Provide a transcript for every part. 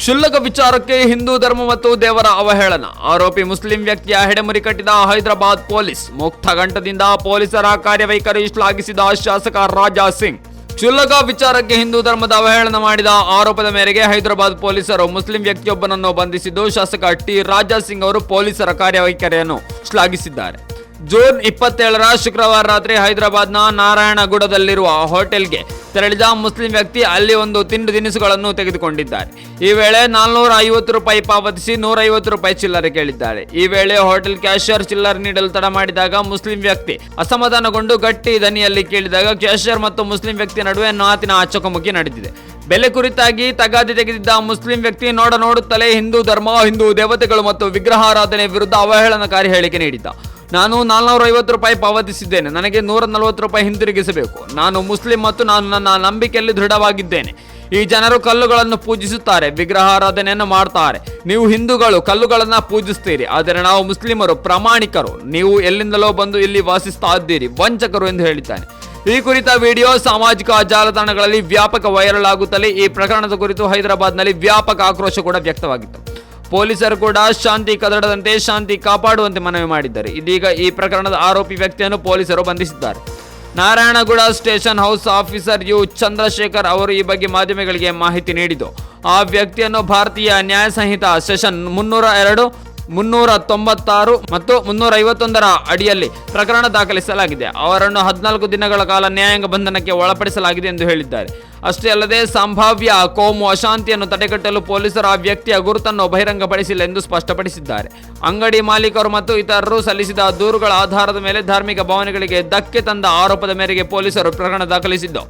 ಕ್ಷುಲ್ಲಕ ವಿಚಾರಕ್ಕೆ ಹಿಂದೂ ಧರ್ಮ ಮತ್ತು ದೇವರ ಅವಹೇಳನ. ಆರೋಪಿ ಮುಸ್ಲಿಂ ವ್ಯಕ್ತಿಯ ಹೆಡೆಮುರಿ ಕಟ್ಟಿದ ಹೈದರಾಬಾದ್ ಪೊಲೀಸ್. ಮುಕ್ತ ಗಂಟದಿಂದ ಪೊಲೀಸರ ಕಾರ್ಯವೈಖರಿ ಶ್ಲಾಘಿಸಿದ ಶಾಸಕ ರಾಜಾ ಸಿಂಗ್. ಕ್ಷುಲ್ಲಕ ವಿಚಾರಕ್ಕೆ ಹಿಂದೂ ಧರ್ಮದ ಅವಹೇಳನ ಮಾಡಿದ ಆರೋಪದ ಮೇರೆಗೆ ಹೈದರಾಬಾದ್ ಪೊಲೀಸರು ಮುಸ್ಲಿಂ ವ್ಯಕ್ತಿಯೊಬ್ಬನನ್ನು ಬಂಧಿಸಿದ್ದು ಶಾಸಕ ಟಿ. ರಾಜಾ ಸಿಂಗ್ ಅವರು ಪೊಲೀಸರ ಕಾರ್ಯವೈಖರಿಯನ್ನು ಶ್ಲಾಘಿಸಿದ್ದಾರೆ. ಜೂನ್ ಇಪ್ಪತ್ತೇಳರ ಶುಕ್ರವಾರ ರಾತ್ರಿ ಹೈದರಾಬಾದ್ನ ನಾರಾಯಣಗುಡದಲ್ಲಿರುವ ಹೋಟೆಲ್ಗೆ ತೆರಳಿದ ಮುಸ್ಲಿಂ ವ್ಯಕ್ತಿ ಅಲ್ಲಿ ಒಂದು ತಿಂಡಿ ತಿನಿಸುಗಳನ್ನು ತೆಗೆದುಕೊಂಡಿದ್ದಾರೆ. ಈ ವೇಳೆ ನಾಲ್ನೂರ ಐವತ್ತು ರೂಪಾಯಿ ಪಾವತಿಸಿ ನೂರ ಐವತ್ತು ರೂಪಾಯಿ ಚಿಲ್ಲರೆ ಕೇಳಿದ್ದಾರೆ. ಈ ವೇಳೆ ಹೋಟೆಲ್ ಕ್ಯಾಶಿಯರ್ ಚಿಲ್ಲರೆ ನೀಡಲು ತಡ ಮಾಡಿದಾಗ ಮುಸ್ಲಿಂ ವ್ಯಕ್ತಿ ಅಸಮಾಧಾನಗೊಂಡು ಗಟ್ಟಿ ದನಿಯಲ್ಲಿ ಕೇಳಿದಾಗ ಕ್ಯಾಶಿಯರ್ ಮತ್ತು ಮುಸ್ಲಿಂ ವ್ಯಕ್ತಿ ನಡುವೆ ಮಾತಿನ ಆಚಕಮುಖಿ ನಡೆದಿದೆ. ಬೆಲೆ ಕುರಿತಾಗಿ ತಗಾದೆ ತೆಗೆದಿದ್ದ ಮುಸ್ಲಿಂ ವ್ಯಕ್ತಿ ನೋಡ ನೋಡುತ್ತಲೇ ಹಿಂದೂ ಧರ್ಮ, ಹಿಂದೂ ದೇವತೆಗಳು ಮತ್ತು ವಿಗ್ರಹಾರಾಧನೆ ವಿರುದ್ಧ ಅವಹೇಳನಕಾರಿ ಹೇಳಿಕೆ ನೀಡಿದ್ದ. ನಾನು ನಾಲ್ನೂರ ಐವತ್ತು ರೂಪಾಯಿ ಪಾವತಿಸಿದ್ದೇನೆ. ನನಗೆ ನೂರ ನಲವತ್ತು ರೂಪಾಯಿ ಹಿಂತಿರುಗಿಸಬೇಕು. ನಾನು ಮುಸ್ಲಿಂ ಮತ್ತು ನಾನು ನನ್ನ ನಂಬಿಕೆಯಲ್ಲಿ ದೃಢವಾಗಿದ್ದೇನೆ. ಈ ಜನರು ಕಲ್ಲುಗಳನ್ನು ಪೂಜಿಸುತ್ತಾರೆ, ವಿಗ್ರಹಾರಾಧನೆಯನ್ನು ಮಾಡ್ತಾರೆ. ನೀವು ಹಿಂದೂಗಳು, ಕಲ್ಲುಗಳನ್ನು ಪೂಜಿಸ್ತೀರಿ. ಆದರೆ ನಾವು ಮುಸ್ಲಿಮರು, ಪ್ರಾಮಾಣಿಕರು. ನೀವು ಎಲ್ಲಿಂದಲೋ ಬಂದು ಇಲ್ಲಿ ವಾಸಿಸ್ತಾ ಇದ್ದೀರಿ, ವಂಚಕರು ಎಂದು ಹೇಳಿದ್ದಾನೆ. ಈ ಕುರಿತ ವಿಡಿಯೋ ಸಾಮಾಜಿಕ ಜಾಲತಾಣಗಳಲ್ಲಿ ವ್ಯಾಪಕ ವೈರಲ್ ಆಗುತ್ತಲೇ ಈ ಪ್ರಕರಣದ ಕುರಿತು ಹೈದರಾಬಾದ್ನಲ್ಲಿ ವ್ಯಾಪಕ ಆಕ್ರೋಶ ಕೂಡ ವ್ಯಕ್ತವಾಗಿತ್ತು. ಪೊಲೀಸರು ಕೂಡ ಶಾಂತಿ ಕದಡದಂತೆ ಶಾಂತಿ ಕಾಪಾಡುವಂತೆ ಮನವಿ ಮಾಡಿದ್ದಾರೆ. ಇದೀಗ ಈ ಪ್ರಕರಣದ ಆರೋಪಿ ವ್ಯಕ್ತಿಯನ್ನು ಪೊಲೀಸರು ಬಂಧಿಸಿದ್ದಾರೆ. Narayanaguda station house officer U Chandrashekar ಅವರು ಈ ಬಗ್ಗೆ ಮಾಧ್ಯಮಗಳಿಗೆ ಮಾಹಿತಿ ನೀಡಿದ್ದು, ಆ ವ್ಯಕ್ತಿಯನ್ನು ಭಾರತೀಯ ನ್ಯಾಯ ಸಂಹಿತಾ ಸೆಷನ್ ಮುನ್ನೂರ ಎರಡು ಮುನ್ನೂರ ತೊಂಬತ್ತಾರು ಮತ್ತು ಮುನ್ನೂರ ಐವತ್ತೊಂದರ ಅಡಿಯಲ್ಲಿ ಪ್ರಕರಣ ದಾಖಲಿಸಲಾಗಿದೆ. ಅವರನ್ನು ಹದಿನಾಲ್ಕು ದಿನಗಳ ಕಾಲ ನ್ಯಾಯಾಂಗ ಬಂಧನಕ್ಕೆ ಒಳಪಡಿಸಲಾಗಿದೆ ಎಂದು ಹೇಳಿದ್ದಾರೆ. ಅಷ್ಟೇ ಅಲ್ಲದೆ ಸಂಭಾವ್ಯ ಕೋಮು ಅಶಾಂತಿಯನ್ನು ತಡೆಗಟ್ಟಲು ಪೊಲೀಸರು ಆ ವ್ಯಕ್ತಿಯ ಗುರುತನ್ನು ಬಹಿರಂಗಪಡಿಸಿಲ್ಲ ಎಂದು ಸ್ಪಷ್ಟಪಡಿಸಿದ್ದಾರೆ. ಅಂಗಡಿ ಮಾಲೀಕರು ಮತ್ತು ಇತರರು ಸಲ್ಲಿಸಿದ ದೂರುಗಳ ಆಧಾರದ ಮೇಲೆ ಧಾರ್ಮಿಕ ಭಾವನೆಗಳಿಗೆ ಧಕ್ಕೆ ತಂದ ಆರೋಪದ ಮೇರೆಗೆ ಪೊಲೀಸರು ಪ್ರಕರಣ ದಾಖಲಿಸಿದ್ದು,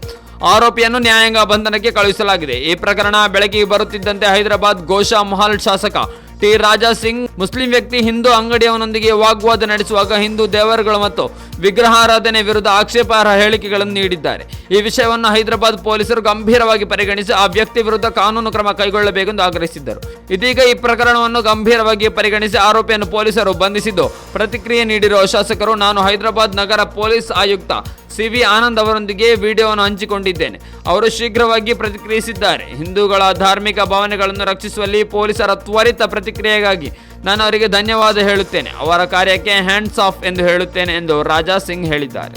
ಆರೋಪಿಯನ್ನು ನ್ಯಾಯಾಂಗ ಬಂಧನಕ್ಕೆ ಕಳುಹಿಸಲಾಗಿದೆ. ಈ ಪ್ರಕರಣ ಬೆಳಕಿಗೆ ಬರುತ್ತಿದ್ದಂತೆ ಹೈದರಾಬಾದ್ ಗೋಶಾ ಮಹಲ್ ಶಾಸಕ ಟಿ ರಾಜಾ ಸಿಂಗ್, ಮುಸ್ಲಿಂ ವ್ಯಕ್ತಿ ಹಿಂದೂ ಅಂಗಡಿಯವನೊಂದಿಗೆ ವಾಗ್ವಾದ ನಡೆಸುವಾಗ ಹಿಂದೂ ದೇವರುಗಳು ಮತ್ತು ವಿಗ್ರಹಾರಾಧನೆ ವಿರುದ್ಧ ಆಕ್ಷೇಪಾರ್ಹ ಹೇಳಿಕೆಗಳನ್ನು ನೀಡಿದ್ದಾರೆ. ಈ ವಿಷಯವನ್ನು ಹೈದರಾಬಾದ್ ಪೊಲೀಸರು ಗಂಭೀರವಾಗಿ ಪರಿಗಣಿಸಿ ಆ ವ್ಯಕ್ತಿ ವಿರುದ್ಧ ಕಾನೂನು ಕ್ರಮ ಕೈಗೊಳ್ಳಬೇಕೆಂದು ಆಗ್ರಹಿಸಿದ್ದರು. ಇದೀಗ ಈ ಪ್ರಕರಣವನ್ನು ಗಂಭೀರವಾಗಿ ಪರಿಗಣಿಸಿ ಆರೋಪಿಯನ್ನು ಪೊಲೀಸರು ಬಂಧಿಸಿದ್ದು, ಪ್ರತಿಕ್ರಿಯೆ ನೀಡಿರುವ ಶಾಸಕರು, ನಾನು ಹೈದರಾಬಾದ್ ನಗರ ಪೊಲೀಸ್ ಆಯುಕ್ತ ಸಿ ವಿ ಆನಂದ್ ಅವರೊಂದಿಗೆ ವಿಡಿಯೋವನ್ನು ಹಂಚಿಕೊಂಡಿದ್ದೇನೆ. ಅವರು ಶೀಘ್ರವಾಗಿ ಪ್ರತಿಕ್ರಿಯಿಸಿದ್ದಾರೆ. ಹಿಂದೂಗಳ ಧಾರ್ಮಿಕ ಭಾವನೆಗಳನ್ನು ರಕ್ಷಿಸುವಲ್ಲಿ ಪೊಲೀಸರ ತ್ವರಿತ ಪ್ರತಿಕ್ರಿಯೆಗಾಗಿ ನಾನು ಅವರಿಗೆ ಧನ್ಯವಾದ ಹೇಳುತ್ತೇನೆ. ಅವರ ಕಾರ್ಯಕ್ಕೆ ಹ್ಯಾಂಡ್ಸ್ ಆಫ್ ಎಂದು ಹೇಳುತ್ತೇನೆ ಎಂದು ರಾಜಾ ಸಿಂಗ್ ಹೇಳಿದ್ದಾರೆ.